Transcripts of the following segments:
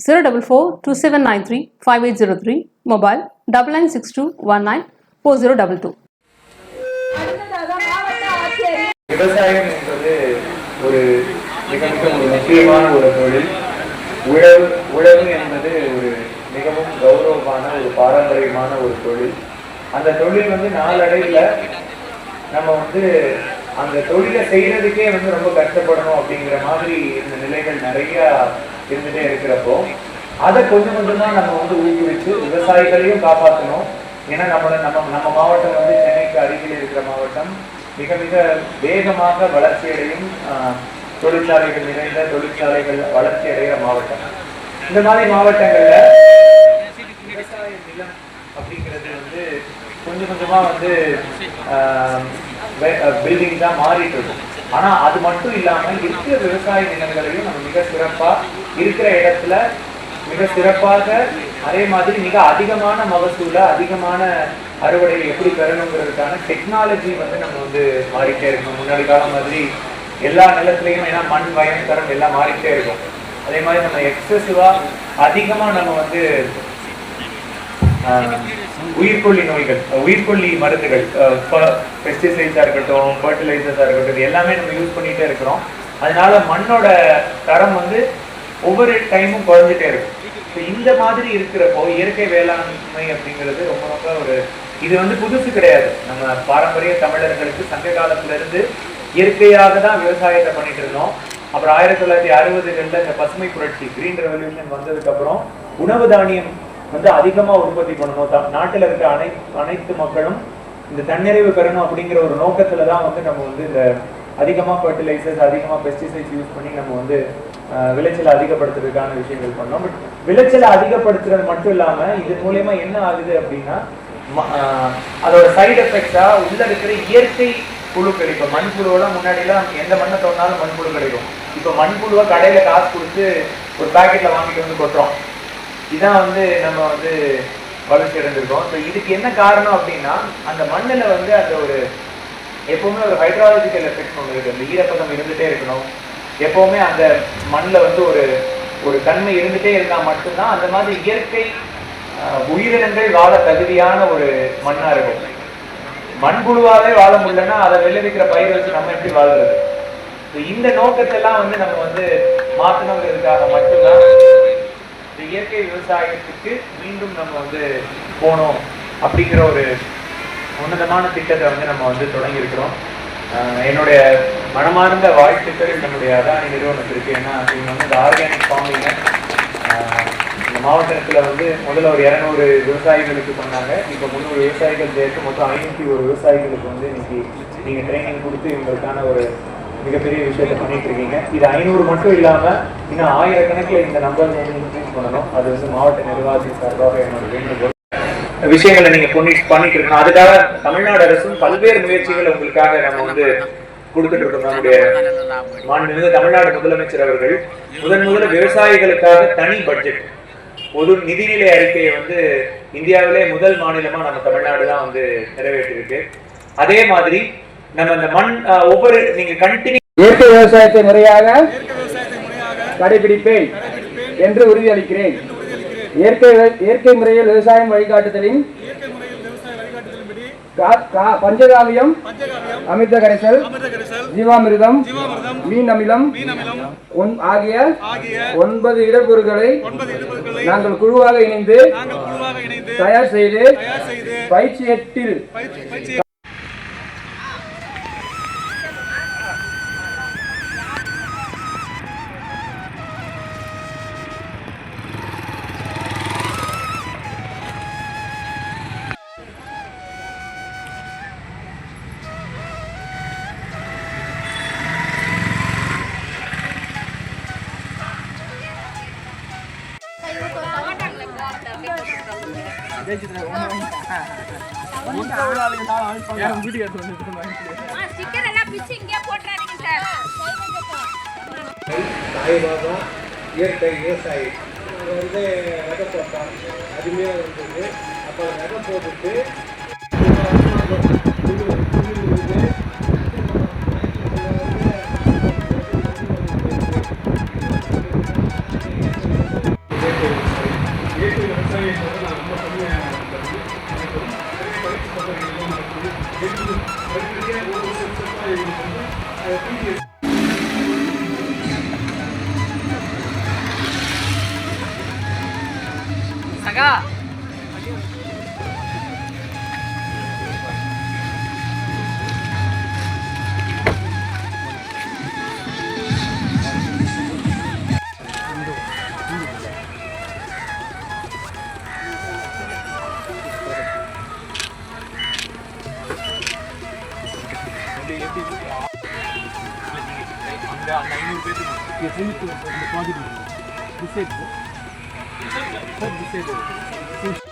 zero double four two seven nine three five eight zero three mobile double nine six two one nine four zero double two விவசாயம் என்பது ஒரு மிக மிக ஒரு முக்கியமான ஒரு தொழில். உழவு உழவு என்பது ஒரு மிகவும் கௌரவமான ஒரு பாரம்பரியமான ஒரு தொழில். அந்த தொழில் வந்து நாளடைவில் நம்ம வந்து அந்த தொழிலை செய்யறதுக்கே வந்து ரொம்ப கஷ்டப்படணும் அப்படிங்கிற மாதிரி இந்த நிலைகள் நிறைய இருந்துட்டே இருக்கிறப்போ அதை கொஞ்சம் கொஞ்சமா நம்ம வந்து ஊக்குவிச்சு விவசாயிகளையும் காப்பாற்றணும் ஏன்னா நம்ம நம்ம நம்ம மாவட்டம் வந்து சென்னைக்கு அருகில் இருக்கிற மாவட்டம். மிக மிக வேகமாக வளர்ச்சி அடையும் ஆஹ், தொழிற்சாலைகள் நிறைந்த தொழிற்சாலைகள் வளர்ச்சி அடைகிற மாவட்டம். இந்த மாதிரி மாவட்டங்கள்ல விவசாய நிலம் அப்படிங்கிறது வந்து கொஞ்சம் கொஞ்சமா வந்து பில்டிங் தான் மாறிட்டு இருக்கும். ஆனா அது மட்டும் இல்லாம இருக்கிற விவசாய நிலங்களையும் நம்ம மிக சிறப்பா இருக்கிற இடத்துல மிக சிறப்பாக அதே மாதிரி மிக அதிகமான மகசூல அதிகமான அறுவடையை எப்படி பெறணுங்கிறதுக்கான டெக்னாலஜி வந்து நம்ம வந்து மாறிட்டே இருக்கணும். முன்னாடி காலம் மாதிரி எல்லா நிலத்துலையும் ஏன்னா மண் வயம் தரம் எல்லாம் மாறிட்டே இருக்கும். அதே மாதிரி நம்ம எக்ஸசிவா அதிகமா நம்ம வந்து ஆஹ், உயிர்கொல்லி நோய்கள் உயிர்கொல்லி மருந்துகள் பெஸ்டிசைட்ஸாக இருக்கட்டும் ஃபர்டிலைசர்ஸாக இருக்கட்டும் எல்லாமே நம்ம யூஸ் பண்ணிட்டே இருக்கிறோம். அதனால மண்ணோட தரம் வந்து ஒவ்வொரு டைமும் குறைஞ்சிட்டே இருக்கும். இப்போ இந்த மாதிரி இருக்கிறப்போ இயற்கை வேளாண்மை அப்படிங்கிறது ரொம்ப ரொம்ப ஒரு இது வந்து புதுசு கிடையாது. நம்ம பாரம்பரிய தமிழர்களுக்கு சங்க காலத்துல இருந்து இயற்கையாக தான் விவசாயத்தை பண்ணிட்டு இருந்தோம். அப்புறம் ஆயிரத்தி தொள்ளாயிரத்தி அறுபதுகளில் இந்த பசுமை புரட்சி கிரீன் ரெவல்யூஷன் வந்ததுக்கப்புறம் உணவு தானியம் வந்து அதிகமாக உற்பத்தி பண்ணணும். த- நாட்டில் இருக்க அனை அனைத்து மக்களும் இந்த தன்னிறைவு பெறணும் அப்படிங்கிற ஒரு நோக்கத்துல தான் வந்து நம்ம வந்து இந்த அதிகமாக ஃபர்டிலைசர்ஸ் அதிகமாக பெஸ்டிசைட்ஸ் யூஸ் பண்ணி நம்ம வந்து விளைச்சலை அதிகப்படுத்துறதுக்கான விஷயங்கள் பண்ணோம். பட் விளைச்சலை அதிகப்படுத்துறது மட்டும் இல்லாம இது மூலியமா என்ன ஆகுது அப்படின்னா ம- ஆஹ், அதோட சைடு எஃபெக்டா உள்ள இருக்கிற இயற்கை புழுக்கள் கிடைக்கும் மண்புழுவெல்லாம் முன்னாடியெல்லாம் எந்த மண்ணை தோணாலும் மண்புழு கிடைக்கும் இப்ப மண்புழுவை கடையில காசு கொடுத்து ஒரு பாக்கெட்ல வாங்கிட்டு வந்து கொட்டுறோம். இதான் வந்து நம்ம வந்து வளர்ச்சி அடைஞ்சிருக்கோம். ஸோ இதுக்கு என்ன காரணம் அப்படின்னா அந்த மண்ணில் வந்து அந்த ஒரு எப்பவுமே ஒரு ஹைட்ராலஜிக்கல் எஃபெக்ட் ஒன்று இருக்கு. அந்த ஈரப்பதம் இருந்துகிட்டே இருக்கணும். எப்பவுமே அந்த மண்ணில் வந்து ஒரு ஒரு தன்மை இருந்துகிட்டே இருந்தால் மட்டும்தான் அந்த மாதிரி இயற்கை உயிரினங்கள் வாழ தகுதியான ஒரு மண்ணாக இருக்கும். மண்புழுவாகவே வாழ முடியலன்னா அதை விளைவிக்கிற பயிர் வச்சு நம்ம எப்படி வாழ்றது? So, இந்த நோக்கத்தெல்லாம் வந்து நம்ம வந்து மாற்றணுங்கிறதுக்காக மட்டும்தான் இந்த இயற்கை விவசாயத்துக்கு மீண்டும் நம்ம வந்து போகணும் அப்படிங்கிற ஒரு உன்னதமான திட்டத்தை வந்து நம்ம வந்து தொடங்கியிருக்கிறோம். என்னுடைய மனமார்ந்த வாழ்த்துக்கள் நம்முடைய அதானி நிறுவனத்திற்கு ஏன்னா இவங்க வந்து இந்த ஆர்கானிக் ஃபார்மிங்க இந்த மாவட்டத்தில் வந்து முதல்ல ஒரு இரநூறு விவசாயிகளுக்கு பண்ணாங்க. இப்போ முந்நூறு விவசாயிகள் சேர்த்து மொத்தம் ஐநூற்றி ஒரு விவசாயிகளுக்கு வந்து இன்னைக்கு நீங்கள் ட்ரைனிங் கொடுத்து இவங்களுக்கான ஒரு மிகப்பெரிய விஷயத்தை பண்ணிட்டு இருக்கீங்க. இது ஐநூறு மட்டும் இல்லாமல் இன்னும் ஆயிரக்கணக்கில் இந்த நம்பர் வந்து இன்க்ரீஸ் பண்ணணும். அது வந்து மாவட்ட நிர்வாகத்தின் சார்பாக என்னோட வேண்டுகோள். விஷயங்களை நீங்க பண்ணி பண்ணிட்டு இருக்கணும் அதுக்காக தமிழ்நாடு அரசும் பல்வேறு முயற்சிகளை உங்களுக்காக நம்ம வந்து கொடுத்துட்டு இருக்கோம் நம்முடைய மாண்புமிகு தமிழ்நாடு முதலமைச்சர் அவர்கள் முதன் முதல்ல விவசாயிகளுக்காக தனி பட்ஜெட் பொது நிதிநிலை அறிக்கையை வந்து இந்தியாவிலே முதல் மாநிலமா நம்ம தமிழ்நாடு தான் வந்து நிறைவேற்றிருக்கு அதே மாதிரி நம்ம இந்த மண் ஒவ்வொரு நீங்க கண்டினியூ இயற்கை விவசாயத்தை முறையாக கடைபிடிப்பேன் என்று உறுதியளிக்கிறேன். இயற்கை இயற்கை முறையில் விவசாயம் வழிகாட்டுதலின் பஞ்சகாவியம் அமிர்த கரைசல் ஜீவாமிர்தம் மீன் அமிலம் ஆகிய ஒன்பது இடர்பொருட்களை நாங்கள் குழுவாக இணைந்து தயார் செய்து பயிற்சி எட்டில் சாய்பாபா இயற்கை விவசாயி வந்து விதை போட்டான் அருமையாக இருந்தது அப்போ விதை போட்டுட்டு அந்த ஐநூறு பேருக்கு சேமித்து project decide sir decide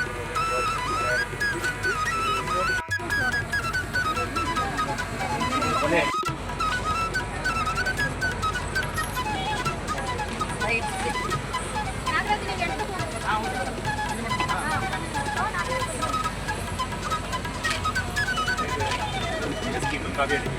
Thank